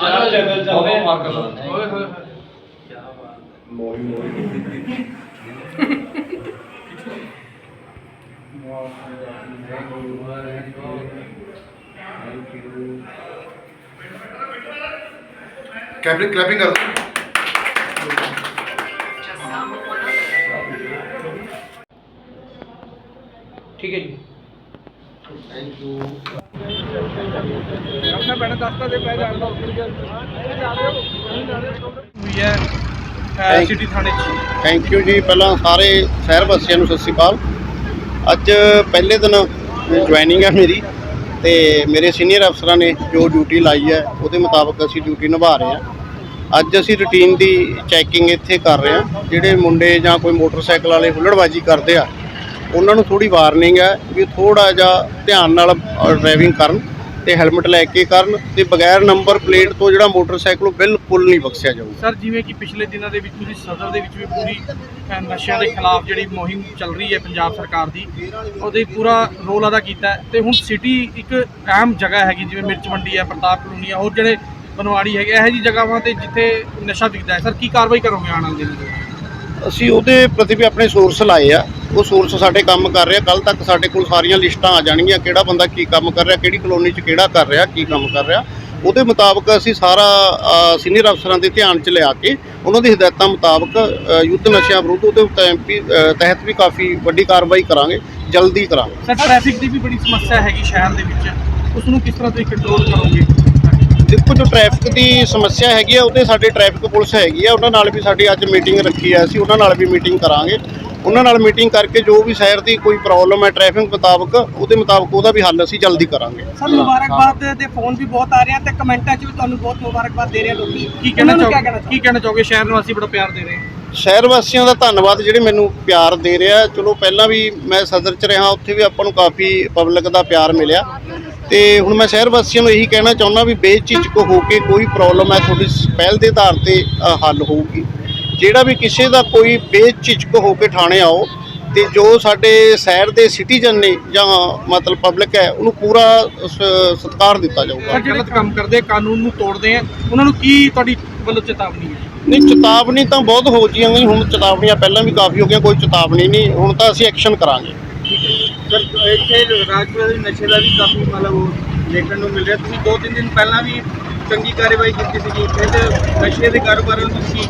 ਚਾਰ ਚੈਨਲ ਚੱਲਦੇ ਆ ਮਾਰਕਸ ਓਏ ਹੋਏ ਕੈਪਲਿੰਗ ਕਲੈਪਿੰਗ ਕਰ ਠੀਕ ਹੈ ਜੀ। ਆਪਣਾ ਬੈਣਾ ਦਸਤਾ ਦੇ ਪੈ ਜਾਣ ਦੋ। ਵੀ ਹੈ Thank- ਸਿਟੀ ਥਾਣੇ ਚ। ਥੈਂਕ ਯੂ ਜੀ ਪਹਿਲਾਂ ਸਾਰੇ ਸ਼ਹਿਰ ਵਾਸੀਆਂ ਨੂੰ ਸਤਿ ਸ਼੍ਰੀ ਅਕਾਲ। ਅੱਜ ਪਹਿਲੇ ਦਿਨ ਜੁਆਇਨਿੰਗ ਹੈ ਮੇਰੀ ਤੇ ਮੇਰੇ ਸੀਨੀਅਰ ਅਫਸਰਾਂ ਨੇ ਜੋ ਡਿਊਟੀ ਲਾਈ ਹੈ ਉਹਦੇ ਮੁਤਾਬਕ ਅਸੀਂ ਡਿਊਟੀ ਨਿਭਾ ਰਹੇ ਹਾਂ। ਅੱਜ ਅਸੀਂ ਰੁਟੀਨ ਦੀ ਚੈਕਿੰਗ ਇੱਥੇ ਕਰ ਰਹੇ ਹਾਂ ਜਿਹੜੇ ਮੁੰਡੇ ਜਾਂ ਕੋਈ ਮੋਟਰਸਾਈਕਲ ਵਾਲੇ ਹੁੱਲੜਬਾਜੀ ਕਰਦੇ ਆ ਉਹਨਾਂ ਨੂੰ ਥੋੜੀ ਵਾਰਨਿੰਗ ਹੈ ਵੀ ਥੋੜਾ ਜਿਹਾ ਧਿਆਨ ਨਾਲ ਡਰਾਈਵਿੰਗ ਕਰਨ ਤੇ ਹੈਲਮਟ ਲੈ ਕੇ ਕਰਨ ਤੇ ਬਗੈਰ ਨੰਬਰ ਪਲੇਟ ਤੋਂ ਜਿਹੜਾ ਮੋਟਰਸਾਈਕਲ ਉਹ ਬਿਲਕੁਲ ਨਹੀਂ ਬਖਸ਼ਿਆ ਜਾਊਗਾ ਸਰ, ਜਿਵੇਂ ਕਿ ਪਿਛਲੇ ਦਿਨਾਂ ਦੇ ਵਿੱਚ ਤੁਸੀਂ ਸਦਰ ਦੇ ਵਿੱਚ ਵੀ ਪੂਰੀ ਨਸ਼ਿਆਂ ਦੇ ਖਿਲਾਫ ਜਿਹੜੀ ਮੁਹਿੰਮ ਚੱਲ ਰਹੀ ਹੈ ਪੰਜਾਬ ਸਰਕਾਰ ਦੀ, ਉਹਦੇ ਪੂਰਾ ਰੋਲ ਅਦਾ ਕੀਤਾ ਹੈ ਤੇ ਹੁਣ ਸਿਟੀ ਇੱਕ ਅਹਿਮ ਜਗ੍ਹਾ ਹੈਗੀ, ਜਿਵੇਂ ਮਿਰਚ ਮੰਡੀ ਹੈ, ਪ੍ਰਤਾਪ ਕਲੋਨੀ ਹੈ, ਹੋਰ ਜਿਹੜੇ ਬਨਵਾੜੀ ਹੈਗੇ, ਇਹੋ ਜਿਹੀ ਜਗ੍ਹਾਵਾਂ ਤੇ ਜਿੱਥੇ ਨਸ਼ਾ ਵਿਕਦਾ ਹੈ, ਸਰ, ਕੀ ਕਾਰਵਾਈ ਕਰੋਗੇ ਆਉਣ ਵਾਲੇ ਦਿਨਾਂ ਦੇ ਵਿੱਚ? ਅਸੀਂ ਉਹਦੇ ਪ੍ਰਤੀ ਵੀ ਆਪਣੇ ਸੋਰਸ ਲਾਏ ਆ। ਉਹ ਸੋਰਸ ਸਾਡੇ ਕੰਮ ਕਰ ਰਿਹਾ। ਕੱਲ ਤੱਕ ਸਾਡੇ ਕੋਲ ਸਾਰੀਆਂ ਲਿਸਟਾਂ ਆ ਜਾਣਗੀਆਂ ਕਿਹੜਾ ਬੰਦਾ ਕੀ ਕੰਮ ਕਰ ਰਿਹਾ ਕਿਹੜੀ ਕਲੋਨੀ 'ਚ ਕਿਹੜਾ ਕਰ ਰਿਹਾ ਕੀ ਕੰਮ ਕਰ ਰਿਹਾ। ਉਹਦੇ ਮੁਤਾਬਕ ਅਸੀਂ ਸਾਰਾ ਸੀਨੀਅਰ ਅਫਸਰਾਂ ਦੇ ਧਿਆਨ 'ਚ ਲਿਆ ਕੇ ਉਹਨਾਂ ਦੀ ਹਦਾਇਤਾਂ ਮੁਤਾਬਕ ਯੁੱਧ ਨਸ਼ਿਆਂ ਵਿਰੁੱਧ ਉਹਦੇ ਉੱਤੇ ਵੀ, ਤਹਿਤ ਵੀ ਕਾਫੀ ਵੱਡੀ ਕਾਰਵਾਈ ਕਰਾਂਗੇ ਜਲਦੀ ਕਰਾਂਗੇ। ਸਰ ਟ੍ਰੈਫਿਕ ਦੀ ਵੀ ਬੜੀ ਸਮੱਸਿਆ ਹੈਗੀ ਸ਼ਹਿਰ ਦੇ ਵਿੱਚ। ਉਸ ਨੂੰ ਕਿਸ ਤਰ੍ਹਾਂ ਤੁਸੀਂ ਕੰਟਰੋਲ ਕਰੋਗੇ? ਦੇਖੋ ਜੋ ਟ੍ਰੈਫਿਕ ਦੀ ਸਮੱਸਿਆ ਹੈਗੀ ਆ ਉਹਦੇ ਸਾਡੇ ਟ੍ਰੈਫਿਕ ਪੁਲਿਸ ਹੈਗੀ ਆ ਉਹਨਾਂ ਨਾਲ ਵੀ ਸਾਡੀ ਅੱਜ ਮੀਟਿੰਗ ਰੱਖੀ ਆ ਅਸੀਂ ਉਹਨਾਂ ਨਾਲ ਵੀ ਮੀਟਿੰਗ ਕਰਾਂਗੇ। ਉਹਨਾਂ ਨਾਲ ਮੀਟਿੰਗ ਕਰਕੇ ਜੋ ਵੀ ਸ਼ਹਿਰ ਦੀ ਕੋਈ ਪ੍ਰੋਬਲਮ ਹੈ ਟ੍ਰੈਫਿਕ ਮੁਤਾਬਕ ਉਹਦੇ ਮੁਤਾਬਕ ਉਹਦਾ ਵੀ ਹੱਲ ਅਸੀਂ ਜਲਦੀ ਕਰਾਂਗੇ। ਸਰ ਮੁਬਾਰਕਬਾਦ ਦੇ ਫੋਨ ਵੀ ਬਹੁਤ ਆ ਰਹੇ ਆ ਤੇ ਕਮੈਂਟਾਂ 'ਚ ਵੀ ਤੁਹਾਨੂੰ ਬਹੁਤ ਮੁਬਾਰਕਬਾਦ ਦੇ ਰਹੇ ਆ ਲੋਕੀ। ਕੀ ਕਹਿਣਾ ਨੂੰ ਚਾਹੋਗੇ ਕੀ ਕਹਿਣਾ ਚਾਹੋਗੇ? ਸ਼ਹਿਰ ਨਿਵਾਸੀ ਬੜਾ ਪਿਆਰ ਦੇ ਰਹੇ ਹੈ। ਸ਼ਹਿਰ ਵਾਸੀਆਂ ਦਾ ਧੰਨਵਾਦ ਜਿਹੜੇ ਮੈਨੂੰ ਪਿਆਰ ਦੇ ਰਿਹਾ ਚਲੋ ਪਹਿਲਾਂ ਵੀ ਮੈਂ ਸਦਰ ਚ ਰਿਹਾ ਉੱਥੇ ਵੀ ਆਪਾਂ ਨੂੰ ਕਾਫੀ ਪਬਲਿਕ ਦਾ ਪਿਆਰ ਮਿਲਿਆ। ਤੇ ਹੁਣ ਮੈਂ ਸ਼ਹਿਰ ਵਾਸੀਆਂ ਨੂੰ ਇਹੀ ਕਹਿਣਾ ਚਾਹੁੰਦਾ ਵੀ ਬੇਝਿਜਕ ਹੋ ਕੇ ਕੋਈ ਪ੍ਰੋਬਲਮ ਹੈ ਤੁਹਾਡੀ ਪਹਿਲ ਦੇ ਆਧਾਰ ਤੇ ਹੱਲ ਹੋਊਗੀ। ਜਿਹੜਾ ਵੀ ਕਿਸੇ ਦਾ ਕੋਈ ਬੇਝਿਜਕ ਹੋ ਕੇ ਥਾਣੇ ਆਓ ਤੇ ਜੋ ਸਾਡੇ ਸ਼ਹਿਰ ਦੇ ਸਿਟੀਜ਼ਨ ਨੇ ਜਾਂ ਮਤਲਬ ਪਬਲਿਕ ਹੈ ਉਹਨੂੰ ਪੂਰਾ ਸਤਿਕਾਰ ਦਿੱਤਾ ਜਾਊਗਾ। ਜਿਹੜੇ ਕੰਮ ਕਰਦੇ ਕਾਨੂੰਨ ਨੂੰ ਤੋੜਦੇ ਆ ਉਹਨਾਂ ਨੂੰ ਕੀ ਤੁਹਾਡੀ ਵੱਲੋਂ ਚੇਤਾਵਨੀ ਹੈ? ਨਹੀਂ ਚੇਤਾਵਨੀ ਤਾਂ ਬਹੁਤ ਹੋ ਜੀਆਂ ਗਈ ਹੁਣ ਚੇਤਾਵਨੀਆਂ ਪਹਿਲਾਂ ਵੀ ਕਾਫੀ ਹੋ ਗਈਆਂ ਕੋਈ ਚੇਤਾਵਨੀ ਨਹੀਂ ਹੁਣ ਤਾਂ ਅਸੀਂ ਐਕਸ਼ਨ ਕਰਾਂਗੇ। ਸਰ, ਇੱਥੇ ਰਾਜਪੁਰਾ ਦੇ ਨਸ਼ੇ ਦਾ ਵੀ ਕਾਫੀ ਮਤਲਬ ਉਹ ਦੇਖਣ ਨੂੰ ਮਿਲ ਰਿਹਾ। ਤੁਸੀਂ ਦੋ ਤਿੰਨ ਦਿਨ ਪਹਿਲਾਂ ਵੀ ਚੰਗੀ ਕਾਰਵਾਈ ਕੀਤੀ ਸੀਗੀ ਇੱਥੇ ਤੇ ਨਸ਼ੇ ਦੇ ਕਾਰੋਬਾਰਾਂ ਨੂੰ ਤੁਸੀਂ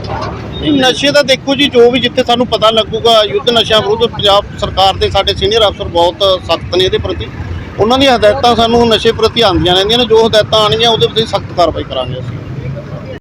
ਨਹੀਂ, ਨਸ਼ੇ ਦਾ ਦੇਖੋ ਜੀ, ਜੋ ਵੀ ਜਿੱਥੇ ਸਾਨੂੰ ਪਤਾ ਲੱਗੂਗਾ, ਯੁੱਧ ਨਸ਼ਾ ਵਿਰੁੱਧ ਪੰਜਾਬ ਸਰਕਾਰ ਦੇ ਸਾਡੇ ਸੀਨੀਅਰ ਅਫਸਰ ਬਹੁਤ ਸਖਤ ਨੇ ਇਹਦੇ ਪ੍ਰਤੀ। ਉਹਨਾਂ ਦੀਆਂ ਹਦਾਇਤਾਂ ਸਾਨੂੰ ਨਸ਼ੇ ਪ੍ਰਤੀ ਆਉਂਦੀਆਂ ਰਹਿੰਦੀਆਂ ਨੇ, ਜੋ ਹਦਾਇਤਾਂ ਆਣਗੀਆਂ ਉਹਦੇ ਪ੍ਰਤੀ ਸਖਤ ਕਾਰਵਾਈ ਕਰਾਂਗੇ ਅਸੀਂ।